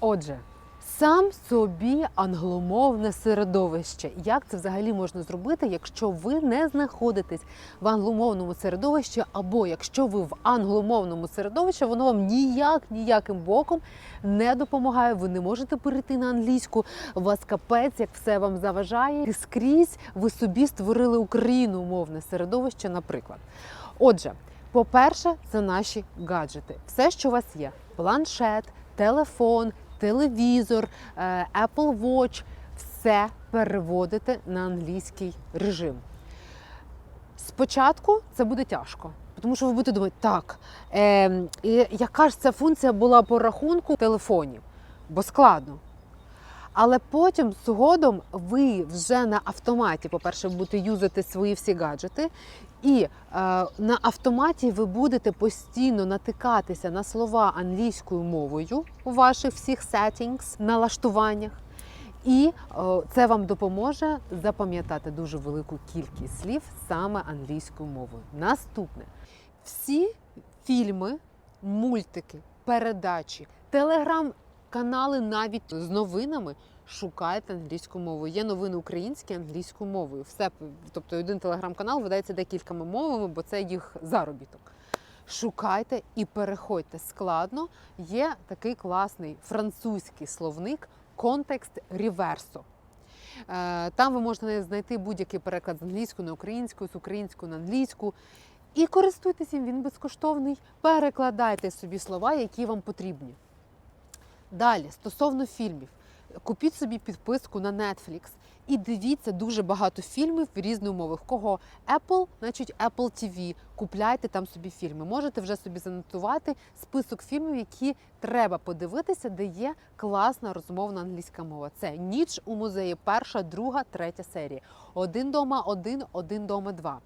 Отже, сам собі англомовне середовище. Як це взагалі можна зробити, якщо ви не знаходитесь в англомовному середовищі, або якщо ви в англомовному середовищі, воно вам ніяк ніяким боком не допомагає. Ви не можете перейти на англійську. У вас капець, як все вам заважає. І скрізь ви собі створили україномовне середовище, наприклад. Отже, по-перше, це наші гаджети. Все, що у вас є: планшет, телефон, телевізор, е, Apple Watch, все переводите на англійський режим. Спочатку це буде тяжко, тому що ви будете думати, так, е, яка ж ця функція була по рахунку в телефоні? Бо складно. Але потім згодом ви вже на автоматі, по-перше, будете юзати свої всі гаджети, і е, на автоматі ви будете постійно натикатися на слова англійською мовою у ваших всіх settings, налаштуваннях. І е, це вам допоможе запам'ятати дуже велику кількість слів саме англійською мовою. Наступне: всі фільми, мультики, передачі, телеграм-канали навіть з новинами шукайте англійською мовою. Є новини українські англійською мовою. Все, тобто один телеграм-канал видається декількома мовами, бо це їх заробіток. Шукайте і переходьте складно. Є такий класний французький словник контекст ріверсо. Е, Там ви можете знайти будь-який переклад з англійської на українську, з української на англійську. І користуйтесь їм, він безкоштовний. Перекладайте собі слова, які вам потрібні. Далі, стосовно фільмів, купіть собі підписку на Netflix і дивіться дуже багато фільмів в різних мовах. Кого Apple, значить Apple TV. Купляйте там собі фільми. Можете вже собі занотувати список фільмів, які треба подивитися, де є класна розмовна англійська мова. Це ніч у музеї, перша, друга, третя серія. Один дома, один, один дома, два.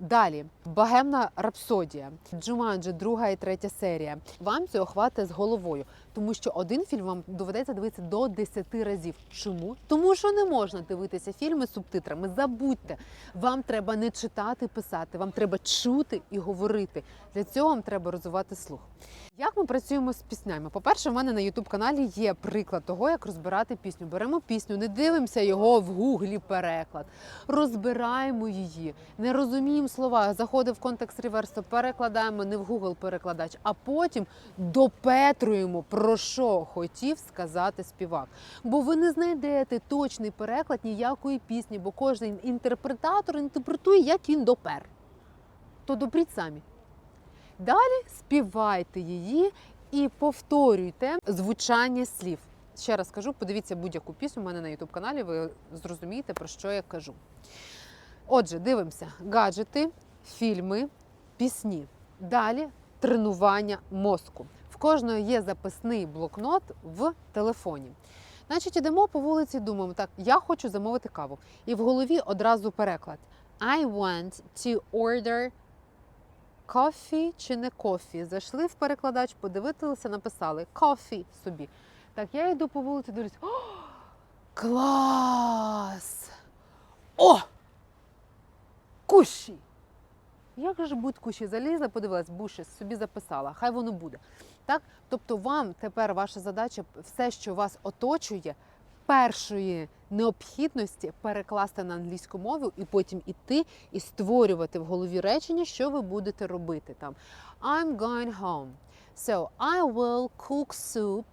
Далі багемна рапсодія, Джуманджі, друга і третя серія. Вам цього хватить з головою, тому що один фільм вам доведеться дивитися до 10 разів. Чому? Тому що не можна дивитися фільми з субтитрами. Забудьте, вам треба не читати, писати, вам треба чути і говорити. Для цього вам треба розвивати слух. Як ми працюємо з піснями? По-перше, в мене на youtube каналі є приклад того, як розбирати пісню. Беремо пісню, не дивимося його в гуглі переклад, розбираємо її, не розуміємо слова, заходимо в контекст реверсу, перекладаємо не в Google перекладач, а потім допетруємо, про що хотів сказати співак. Бо ви не знайдете точний переклад ніякої пісні, бо кожен інтерпретатор інтерпретує, як він допер. То допріть самі. Далі співайте її і повторюйте звучання слів. Ще раз кажу, подивіться будь-яку пісню у мене на youtube каналі, ви зрозумієте, про що я кажу. Отже, дивимося: гаджети, фільми, пісні. Далі тренування мозку. В кожного є записний блокнот в телефоні. Значить, ідемо по вулиці, думаємо, так, я хочу замовити каву. І в голові одразу переклад. I want to order coffee чи не кофі. Зайшли в перекладач, подивилися, написали coffee собі. Так, я йду по вулиці, дивлюсь. О, клас! О! Кущі! Як же будуть кущі? Залізла, подивилась, буші, собі записала, хай воно буде. Так? Тобто вам тепер ваша задача все, що вас оточує, першої необхідності перекласти на англійську мову і потім іти і створювати в голові речення, що ви будете робити там. I'm going home. So I will cook soup.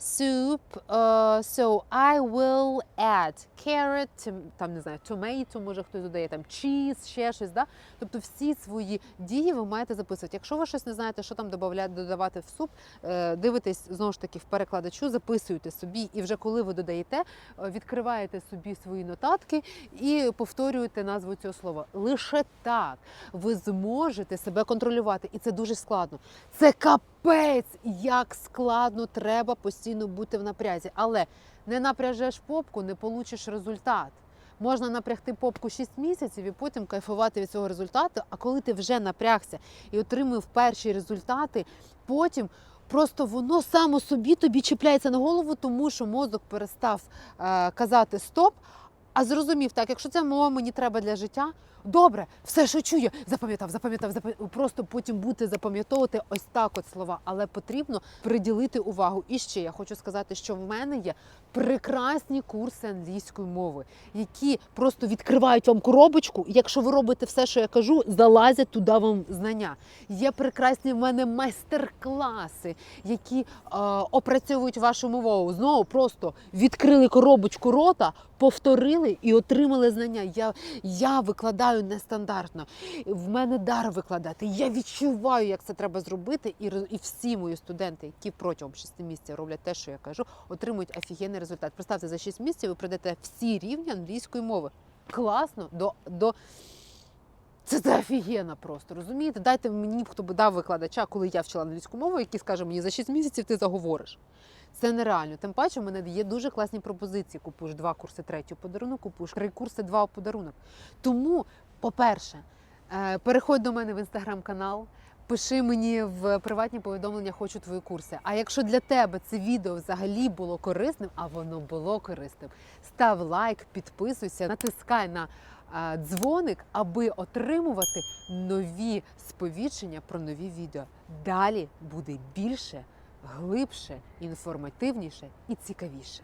Soup, uh, so I will add carrot, там не знаю, tomato, може хтось додає там cheese, ще щось. Да? Тобто всі свої дії ви маєте записувати. Якщо ви щось не знаєте, що там додавати, в суп, е, дивитесь знову ж таки в перекладачу, записуєте собі, і вже коли ви додаєте, е, відкриваєте собі свої нотатки і повторюєте назву цього слова. Лише так ви зможете себе контролювати, і це дуже складно. Це капець, як складно треба постійно бути в напрязі. Але не напряжеш попку, не получиш результат. Можна напрягти попку 6 місяців і потім кайфувати від цього результату. А коли ти вже напрягся і отримав перші результати, потім просто воно само собі тобі чіпляється на голову, тому що мозок перестав е, казати стоп, а зрозумів, так, якщо ця мова мені треба для життя, Добре, все, що чую, запам'ятав, запам'ятав, запам'ятав. Просто потім бути запам'ятовувати ось так от слова, але потрібно приділити увагу. І ще я хочу сказати, що в мене є прекрасні курси англійської мови, які просто відкривають вам коробочку. І якщо ви робите все, що я кажу, залазять туди вам знання. Є прекрасні в мене майстер-класи, які е, опрацьовують вашу мову. Знову просто відкрили коробочку рота, повторили і отримали знання. Я, я викладаю нестандартно. В мене дар викладати. Я відчуваю, як це треба зробити. І, і всі мої студенти, які протягом 6 місяців роблять те, що я кажу, отримують офігенний результат. Представте, за 6 місяців ви прийдете всі рівні англійської мови. Класно до. до... Це, це офігенно просто, розумієте? Дайте мені, хто би дав викладача, коли я вчила англійську мову, який скаже мені за 6 місяців ти заговориш. Це нереально. Тим паче, в мене є дуже класні пропозиції. Купуєш два курси третій подарунок, купуєш три курси, два подарунок. Тому, по-перше, е, переходь до мене в інстаграм-канал. Пиши мені в приватні повідомлення, хочу твої курси. А якщо для тебе це відео взагалі було корисним, а воно було корисним, став лайк, підписуйся, натискай на дзвоник, аби отримувати нові сповіщення про нові відео. Далі буде більше, глибше, інформативніше і цікавіше.